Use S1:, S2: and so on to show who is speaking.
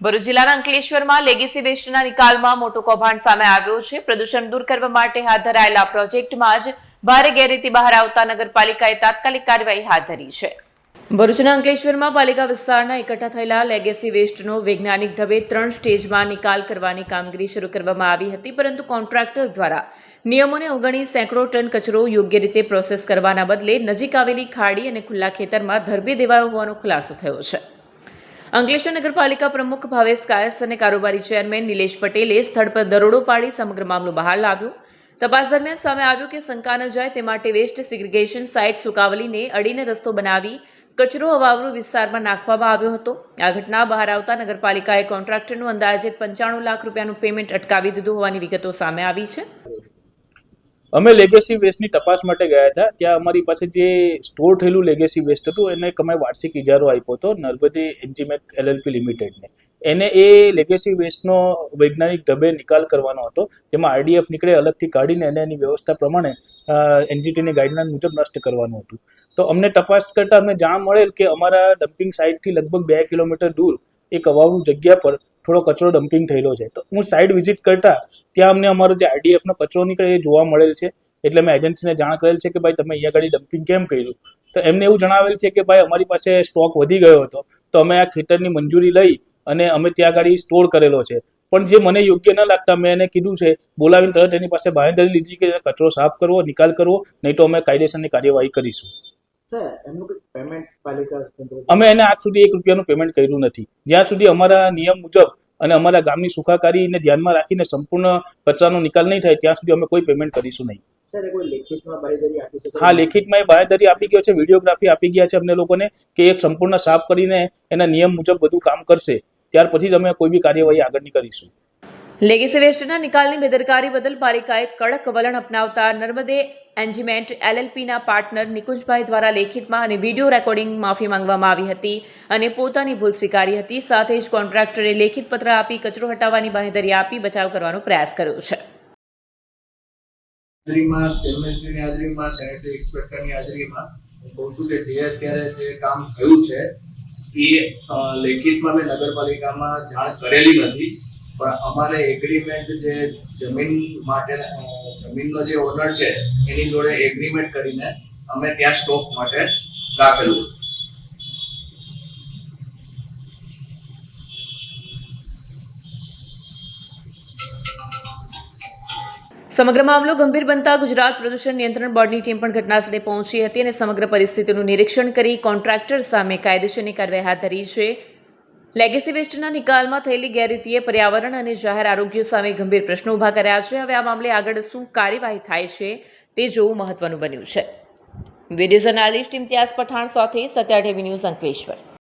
S1: ભરૂચ જિલ્લાના અંકલેશ્વરમાં લેગેસી વેસ્ટના નિકાલમાં મોટો કૌભાંડ સામે આવ્યો છે. પ્રદૂષણ દૂર કરવા માટે હાથ ધરાયેલા પ્રોજેક્ટમાં જ ભારે ગેરરીતિ બહાર આવતા નગરપાલિકાએ તાત્કાલિક કાર્યવાહી હાથ ધરી છે. ભરૂચના અંકલેશ્વરમાં પાલિકા વિસ્તારના એકઠા થયેલા લેગેસી વેસ્ટનો વૈજ્ઞાનિક ઢબે ત્રણ સ્ટેજમાં નિકાલ કરવાની કામગીરી શરૂ કરવામાં આવી હતી, પરંતુ કોન્ટ્રાક્ટર દ્વારા નિયમોને અવગણી સેંકડો ટન કચરો યોગ્ય રીતે પ્રોસેસ કરવાના બદલે નજીક આવેલી ખાડી અને ખુલ્લા ખેતરમાં ધરબી દેવાયો હોવાનો ખુલાસો થયો છે. અંકલેશ્વર નગરપાલિકા પ્રમુખ ભાવેશ કાયસ અને કારોબારી ચેરમેન નિલેશ પટેલે સ્થળ પર દરોડો પાડી સમગ્ર મામલો બહાર લાવ્યો. તપાસ દરમિયાન સામે આવ્યું કે શંકા ન જાય તે માટે વેસ્ટ સિગ્રિગેશન સાઇટ સુકાવલીને અડીને રસ્તો બનાવી કચરો અવાવરૂ વિસ્તારમાં નાખવામાં આવ્યો હતો. આ ઘટના બહાર આવતા નગરપાલિકાએ કોન્ટ્રાક્ટરનું અંદાજિત પંચાણું લાખ રૂપિયાનું પેમેન્ટ અટકાવી દીધું હોવાની વિગતો સામે આવી છે.
S2: અમે લેગેસી વેસ્ટની તપાસ માટે ગયા હતા. ત્યાં અમારી પાસે જે સ્ટોર થયેલું લેગેસી વેસ્ટ હતું, એને એક અમે વાર્ષિક ઇજારો આપ્યો હતો, નર્મદે એન્જીમેક એલએલપી લિમિટેડને. એને એ લેગેસી વેસ્ટનો વૈજ્ઞાનિક ઢબે નિકાલ કરવાનો હતો. જેમાં આરડીએફ નીકળે, અલગથી કાઢીને એને એની વ્યવસ્થા પ્રમાણે એનજીટીની ગાઈડલાઇન મુજબ નષ્ટ કરવાનું હતું. તો અમને તપાસ કરતાં અમને જાણ મળેલ કે અમારા ડમ્પિંગ સાઇટથી લગભગ બે કિલોમીટર દૂર એક અવાવનું જગ્યા પર થોડો કચરો ડમ્પિંગ થયેલો છે. તો હું સાઇટ વિઝિટ કરતા ત્યાં અમને અમારો જે આરડીએફનો કચરો નીકળે એ જોવા મળેલ છે. એટલે મેં એજન્સીને જાણ કરેલ છે કે ભાઈ તમે અહીંયા આગળ ડમ્પિંગ કેમ કર્યું? તો એમને એવું જણાવેલ છે કે ભાઈ અમારી પાસે સ્ટોક વધી ગયો હતો. તો અમે આ ખેતરની મંજૂરી લઈ અને અમે ત્યાં આગળ સ્ટોર કરેલો છે. પણ જે મને યોગ્ય ન લાગતા મેં એને કીધું છે, બોલાવીને તરત એની પાસે બાંહેધરી લીધી કે કચરો સાફ કરવો, નિકાલ કરવો, નહીં તો અમે કાયદેસરની કાર્યવાહી કરીશું. અમે એને આજ સુધી એક રૂપિયાનું પેમેન્ટ કર્યું નથી. જ્યાં સુધી અમારા નિયમ મુજબ અને અમારા ગામની સુખાકારીને ધ્યાનમાં રાખીને સંપૂર્ણ કચરાનો નિકાલ નહીં થાય ત્યાં સુધી અમે કોઈ પેમેન્ટ કરીશું નહીં. હા લેખિતમાં એ બાંયધરી આપી ગયો છે વિડીયોગ્રાફી આપી ગયા છે અમને લોકોને કે એક સંપૂર્ણ સાફ કરીને એના નિયમ મુજબ બધું કામ કરશે. ત્યાર પછી જ અમે કોઈ બી કાર્યવાહી આગળની કરીશું.
S1: લેગેસી વેસ્ટના નિકાલની બેદરકારી બદલ પાલિકાએ કડક વલણ અપનાવતા નર્મદે એન્જીમેન્ટ એલએલપીના પાર્ટનર નિકુંજભાઈ દ્વારા લેખિતમાં અને વીડિયો રેકોર્ડિંગ માફી માંગવામાં આવી હતી અને પોતાની ભૂલ સ્વીકારી હતી. સાથે જ કોન્ટ્રાક્ટરે લેખિત પત્ર આપી કચરો હટાવવાની બાંહેધરી આપી બચાવ કરવાનો પ્રયાસ કર્યો છે.
S3: લેખિતમાં નગરપાલિકામાં જાણ કરેલી નથી. પણ અમારે એગ્રીમેન્ટ જે જમીન માટે જમીનનો જે ઓનર છે, એની જોડે એગ્રીમેન્ટ કરીને અમે ત્યાં સ્ટોક માટે રાખેલું.
S1: સમગ્ર મામલો ગંભીર બનતા ગુજરાત પ્રદૂષણ નિયંત્રણ બોર્ડની ટીમ પણ ઘટનાસ્થળે પહોંચી હતી અને સમગ્ર પરિસ્થિતિનું નિરીક્ષણ કરી કોન્ટ્રાક્ટર સામે કાયદેસરની કાર્યવાહી હાથ ધરી છે. લેગેસી વેસ્ટના નિકાલમાં થયેલી ગેરરીતિએ પર્યાવરણ અને જાહેર આરોગ્ય સામે ગંભીર પ્રશ્નો ઊભા કર્યા છે. હવે આ મામલે આગળ શું કાર્યવાહી થાય છે તે જોવું મહત્વનું બન્યું છે. વીડિયો જર્નાલિસ્ટ ઇમ્તિયાઝ પઠાણ સાથે સત્યા ટીવી ન્યૂઝ અંકલેશ્વર.